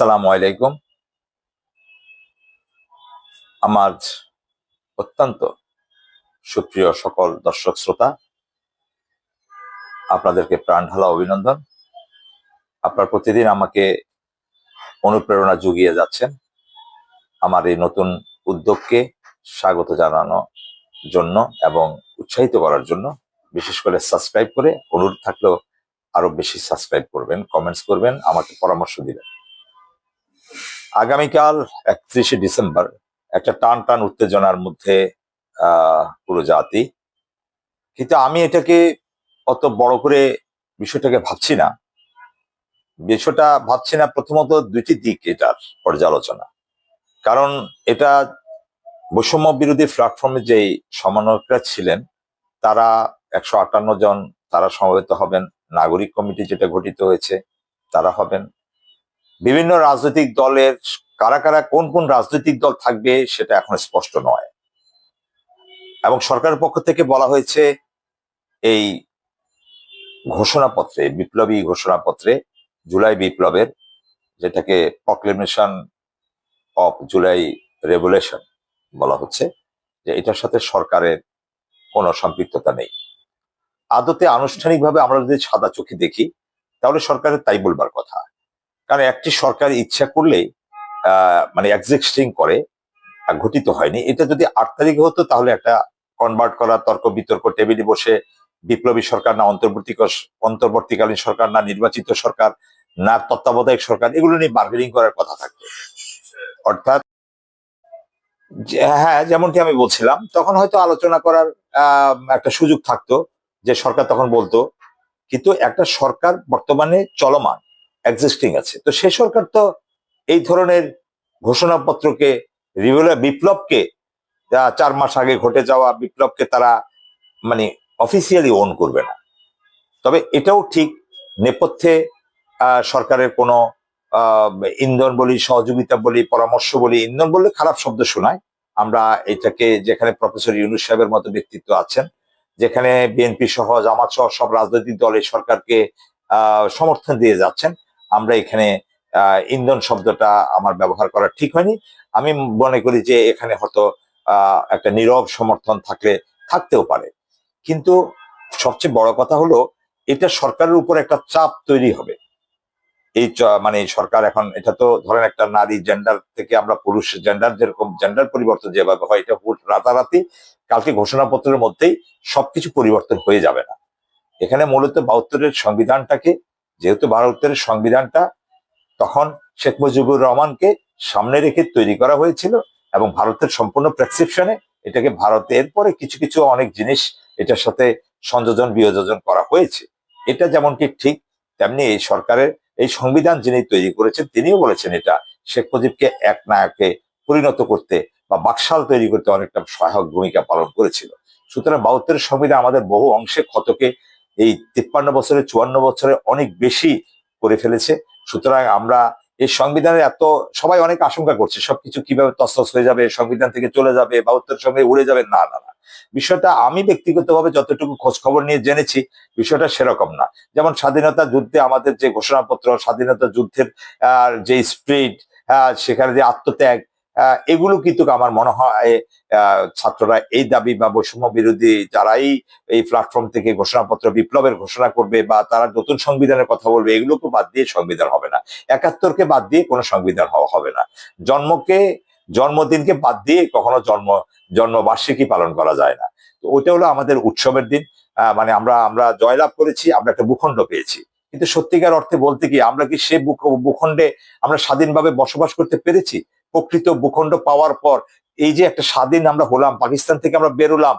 আসসালামু আলাইকুম। আমার অত্যন্ত সুপ্রিয় সকল দর্শক শ্রোতা, আপনাদেরকে প্রাণ ঢালা অভিনন্দন। আপনার প্রতিদিন আমাকে অনুপ্রেরণা জুগিয়ে যাচ্ছেন আমার এই নতুন উদ্যোগকে স্বাগত জানানো জন্য এবং উৎসাহিত করার জন্য। বিশেষ করে সাবস্ক্রাইব করে অনুরোধ থাকলেও আরও বেশি সাবস্ক্রাইব করবেন কমেন্টস করবেন, আমাকে পরামর্শ দিবেন। আগামীকাল একত্রিশে ডিসেম্বর একটা টান টান উত্তেজনার মধ্যে পুরো জাতি। কিন্তু আমি এটাকে অত বড় করে বিষয়টাকে ভাবছি না। বিষয়টা ভাবছি না প্রথমত দুইটি দিক এটার পর্যালোচনা। কারণ এটা বৈষম্য বিরোধী প্ল্যাটফর্মে যেই সমন্বয়করা ছিলেন, তারা একশো আটান্ন জন, তারা সমবেত হবেন। নাগরিক কমিটি যেটা গঠিত হয়েছে, তারা হবেন। বিভিন্ন রাজনৈতিক দলের কারা কারা কোন কোন রাজনৈতিক দল থাকবে সেটা এখন স্পষ্ট নয়। এবং সরকারের পক্ষ থেকে বলা হয়েছে এই ঘোষণাপত্রে, বিপ্লবী ঘোষণাপত্রে, জুলাই বিপ্লবের, যেটাকে প্রক্লেমেশন অফ জুলাই রেভুলেশন বলা হচ্ছে, যে এটার সাথে সরকারের কোনো সম্পৃক্ততা নেই। আদতে আনুষ্ঠানিকভাবে আমরা যদি সাদা চোখে দেখি, তাহলে সরকারের তাই বলবার কথা। কারণ একটি সরকার ইচ্ছা করলে মানে এক্সিস্টিং করে ঘটিত হয়নি। এটা যদি আট তারিখে হতো, তাহলে একটা কনভার্ট করা, তর্ক বিতর্ক টেবিলে বসে বিপ্লবী সরকার না, অন্তর্বর্তী অন্তর্বর্তীকালীন সরকার না, নির্বাচিত সরকার না, তত্ত্বাবধায়ক সরকার, এগুলো নিয়ে বার্গেনিং করার কথা থাকবে অর্থাৎ হ্যাঁ যেমনটি আমি বলছিলাম, তখন হয়তো আলোচনা করার একটা সুযোগ থাকতো, যে সরকার তখন বলতো। কিন্তু একটা সরকার বর্তমানে চলমান। এক্সিস্টিং আছে। তো সে সরকার তো এই ধরনের ঘোষণাপত্রকে বিপ্লবকে, যা চার মাস আগে ঘটে যাওয়া বিপ্লবকে তারা মানে অফিসিয়ালি ওন করবে না। তবে এটাও ঠিক নেপথ্যে সরকারের কোনো ইন্ধন বলি, সহযোগিতা বলি, পরামর্শ বলি, ইন্ধন বললে খারাপ শব্দ শোনায়। আমরা এটাকে যেখানে প্রফেসর ইউনুস সাহেবের মতো ব্যক্তিত্ব আছেন, যেখানে বিএনপি সহ জামাত সহ সব রাজনৈতিক দল সরকারকে সমর্থন দিয়ে যাচ্ছেন আমরা এখানে ইন্ধন শব্দটা আমার ব্যবহার করা ঠিক হয়নি। আমি মনে করি যে এখানে হয়তো একটা নীরব সমর্থন থাকলে, থাকতেও পারে। কিন্তু সবচেয়ে বড় কথা হলো, এটা সরকারের উপর একটা চাপ তৈরি হবে। এই মানে সরকার এখন, এটা তো ধরেন একটা নারী জেন্ডার থেকে আমরা পুরুষ জেন্ডার যেরকম জেন্ডার পরিবর্তন যেভাবে হয়, এটা রাতারাতি, কালকে ঘোষণাপত্রের মধ্যেই সবকিছু পরিবর্তন হয়ে যাবে না। এখানে মূলত বাহাত্তরের সংবিধানটাকে যেহেতু বাহাত্তরের সংবিধানটা, তখন শেখ মুজিবুর রহমানকে সামনে রেখে তৈরি করা হয়েছিল এবং ভারতের সম্পূর্ণ প্রেসক্রিপশনে এটাকে ভারতের পরে কিছু কিছু অনেক জিনিস এটার সাথে সংযোজন, বিয়োজন করা হয়েছে। এটা যেমন কি ঠিক, তেমনি এই সরকারের এই সংবিধান যিনি তৈরি করেছেন, তিনিও বলেছেন এটা। শেখ মুজিবকে এক নায়কে পরিণত করতে বা বাকশাল তৈরি করতে অনেকটা সহায়ক ভূমিকা পালন করেছিল। সুতরাং বাহাত্তরের সংবিধান আমাদের বহু অংশে ক্ষতকে এই তিপ্পান্ন বছরে, চুয়ান্ন বছরে অনেক বেশি করে ফেলেছে। সুতরাং আমরা এই সংবিধানের এত, সবাই অনেক আশঙ্কা করছে, সবকিছু কীভাবে তস্তস হয়ে যাবে, সংবিধান থেকে চলে যাবে বা উত্তর সঙ্গে উড়ে যাবে, না না না। বিষয়টা আমি ব্যক্তিগতভাবে যতটুকু খোঁজ খবর নিয়ে জেনেছি, বিষয়টা সেরকম না। যেমন স্বাধীনতা যুদ্ধে আমাদের যে ঘোষণাপত্র, স্বাধীনতা যুদ্ধের যে স্পিরিট সেখানে যে আত্মত্যাগ এগুলো কিন্তু আমার মনে হয় ছাত্ররা এই দাবি বা বৈষম্য বিরোধী যারাই এই প্ল্যাটফর্ম থেকে ঘোষণাপত্র বিপ্লবের ঘোষণা করবে বা তারা নতুন সংবিধানের কথা বলবে, এগুলোকে বাদ দিয়ে সংবিধান হবে না। একাত্তরকে বাদ দিয়ে কোনো সংবিধান হওয়া হবে না। জন্মকে, জন্মদিনকে বাদ দিয়ে কখনো জন্ম, জন্মবার্ষিকী পালন করা যায় না। তো ওইটা হলো আমাদের উৎসবের দিন। মানে আমরা আমরা জয়লাভ করেছি, আমরা একটা ভূখণ্ড পেয়েছি। কিন্তু সত্যিকার অর্থে বলতে কি, আমরা কি সে ভূখণ্ডে আমরা স্বাধীনভাবে বসবাস করতে পেরেছি? প্রকৃত ভূখণ্ড পাওয়ার পর এই যে একটা স্বাধীন আমরা হলাম, পাকিস্তান থেকে আমরা বেরোলাম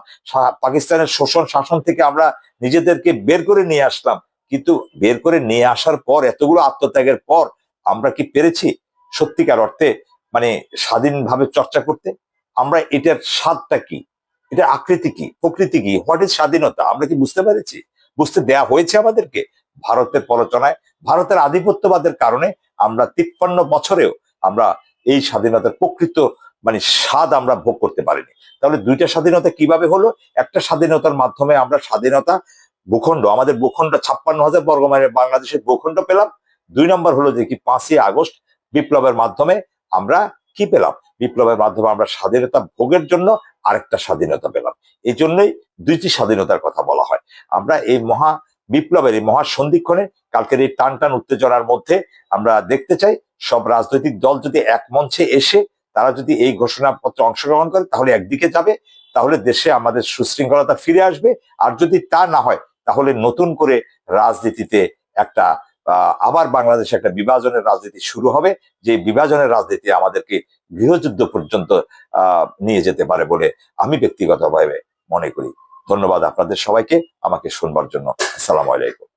পাকিস্তানের শোষণ শাসন থেকে আমরা নিজেদেরকে বের করে নিয়ে আসলাম। কিন্তু বের করে নিয়ে আসার পর, এতগুলো আত্মত্যাগের পর আমরা কি পেরেছি? সত্যিকার অর্থে মানে স্বাধীনভাবে চর্চা করতে আমরা এটার স্বাদটা কি? এটার আকৃতি কি? প্রকৃতি কি? হোয়াট ইজ স্বাধীনতা? আমরা কি বুঝতে পেরেছি? বুঝতে দেয়া হয়েছে আমাদেরকে ভারতের প্ররোচনায়, ভারতের আধিপত্যবাদের কারণে আমরা তিপ্পান্ন বছরেও আমরা এই স্বাধীনতার প্রকৃত মানে স্বাদ আমরা ভোগ করতে পারিনি। তাহলে দুইটা স্বাধীনতা কীভাবে হলো? একটা স্বাধীনতার মাধ্যমে আমরা স্বাধীনতা ভূখণ্ড, আমাদের ভূখণ্ড, ছাপ্পান্ন হাজার বর্গ মাইলের বাংলাদেশের ভূখণ্ড পেলাম। দুই নম্বর হলো যে কি পাঁচই আগস্ট বিপ্লবের মাধ্যমে আমরা কি পেলাম? বিপ্লবের মাধ্যমে আমরা স্বাধীনতা ভোগের জন্য আরেকটা স্বাধীনতা পেলাম। এই জন্যই দুইটি স্বাধীনতার কথা বলা হয়। আমরা এই মহা বিপ্লবের, এই মহা সন্ধিক্ষণে কালকের এই টান টান উত্তেজনার মধ্যে আমরা দেখতে চাই সব রাজনৈতিক দল যদি এক মঞ্চে এসে তারা যদি এই ঘোষণাপত্রে অংশগ্রহণ করে, তাহলে একদিকে যাবে, তাহলে দেশে আমাদের সুশৃঙ্খলতা ফিরে আসবে। আর যদি তা না হয়, তাহলে নতুন করে রাজনীতিতে একটা আবার বাংলাদেশে একটা বিভাজনের রাজনীতি শুরু হবে, যে বিভাজনের রাজনীতি আমাদেরকে গৃহযুদ্ধ পর্যন্ত নিয়ে যেতে পারে বলে আমি ব্যক্তিগতভাবে মনে করি। ধন্যবাদ আপনাদের সবাইকে আমাকে শুনবার জন্য। আসসালামু আলাইকুম।